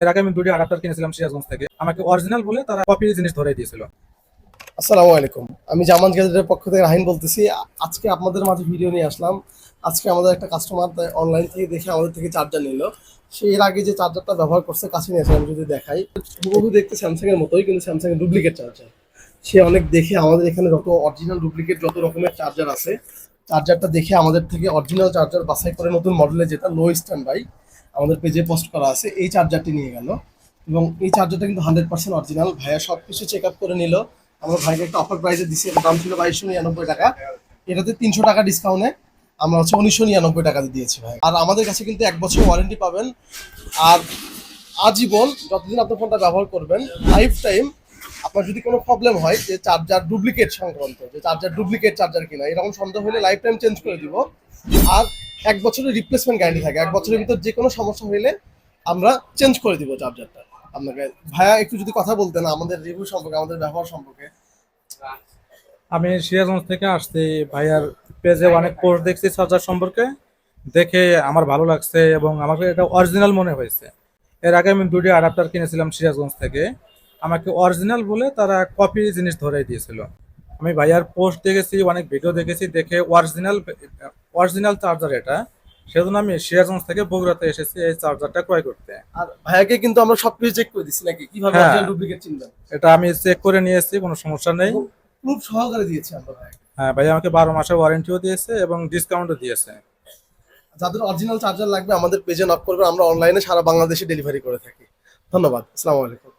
এর আগে আমি দুটি আডাপ্টার কিনেছিলাম সিরাজগঞ্জ থেকে। আমাকে অরিজিনাল বলে তারা কপি জিনিস ধরে দিয়েছিল। আসসালামু আলাইকুম। আমি জামান গ্যাজেটের পক্ষ থেকে রাহিন বলতেছি। আজকে আপনাদের মাঝে ভিডিও নিয়ে আসলাম। আজকে আমাদের একটা কাস্টমার অনলাইন থেকে দেখে আমাদের থেকে চার্জার নিল। সে এর আগে যে চার্জারটা ব্যবহার করছে, কাছে নিয়েছে আমি যদি দেখাই, হুবহু দেখতে স্যামসাং এর মতোই, কিন্তু স্যামসাং এর ডুপ্লিকেট চার্জার সে অনেক দেখে আমাদের এখানে যত অরিজিনাল ডুপ্লিকেট যত রকমের চার্জার আছে চার্জারটা দেখে আমাদের থেকে অরিজিনাল চার্জার বাছাই করে নতুন মডেলে যেটা লো স্ট্যান্ড বাই আমাদের পেজে পোস্ট করা আছে, এই চার্জারটি নিয়ে গেল। এবং এই চার্জারটা কিন্তু হান্ড্রেড পার্সেন্ট অরিজিনাল ভাইয়া সব কিছু চেক আপ করে নিল। আমার ভাইকে একটা অফার প্রাইসে দিচ্ছি এটার দাম ছিল বাইশশো নিরানব্বই টাকা। এটাতে তিনশো টাকা ডিসকাউন্টে আমরা হচ্ছে উনিশশো নিরানব্বই টাকা দিয়েছি ভাই আর আমাদের কাছে কিন্তু এক বছর ওয়ারেন্টি পাবেন। আর আজীবন যতদিন আপনার ফোনটা ব্যবহার করবেন লাইফ টাইম আপনার যদি কোনো প্রবলেম হয় যে চার্জার ডুপ্লিকেট সংক্রান্ত, যে চার্জার ডুপ্লিকেট চার্জার কিনা, এরকম সন্দেহ হলে লাইফ টাইম চেঞ্জ করে দিব। আর এক বছরের রিপ্লেসমেন্ট গ্যারান্টি থাকে, এক বছরের ভিতর যে কোনো সমস্যা হলে আমরা চেঞ্জ করে দিব চার্জারটা আপনাকে, ভাইয়া একটু যদি কথা বলতেন আমাদের রিভিউ সম্পর্কে, আমাদের ব্যবহার সম্পর্কে। আমি সিরাজগঞ্জ থেকে আসছি, ভাইয়ার পেজে অনেক পোস্ট দেখছি চার্জার সম্পর্কে। দেখে আমার ভালো লাগছে এবং আমাকে এটা অরিজিনাল মনে হয়েছে। এর আগে আমি দুটি আডাপ্টার কিনেছিলাম সিরাজগঞ্জ থেকে। আমাকে অরিজিনাল বলে তারা কপি জিনিস ধরে দিয়েছিল। আমি ভাইয়ার পোস্ট দেখেছি অনেক ভিডিও দেখেছি দেখে অরিজিনাল অরিজিনাল চার্জার এটা। সেজন্য আমি সিরাজগঞ্জ থেকে বগুড়াতে এসেছি এই চার্জারটা ক্রয় করতে। আর ভাইয়াকে কিন্তু আমরা সবকিছু চেক করে দিচ্ছি নাকি? কীভাবে হ্যাঁ। ডুপ্লিকেট চিনবেন এটা আমি চেক করে নিয়েছি কোনো সমস্যা নেই। খুব সহকারে দিয়েছি আমরা ভাই হ্যাঁ ভাইয়া আমাকে বারো মাসের ওয়ারেন্টিও দিয়েছে এবং ডিসকাউন্টও দিয়েছে। যাদের অরিজিনাল চার্জার লাগবে আমাদের পেজে নক করবে আমরা অনলাইনে সারা বাংলাদেশে ডেলিভারি করে থাকি। ধন্যবাদ আসসালামু আলাইকুম।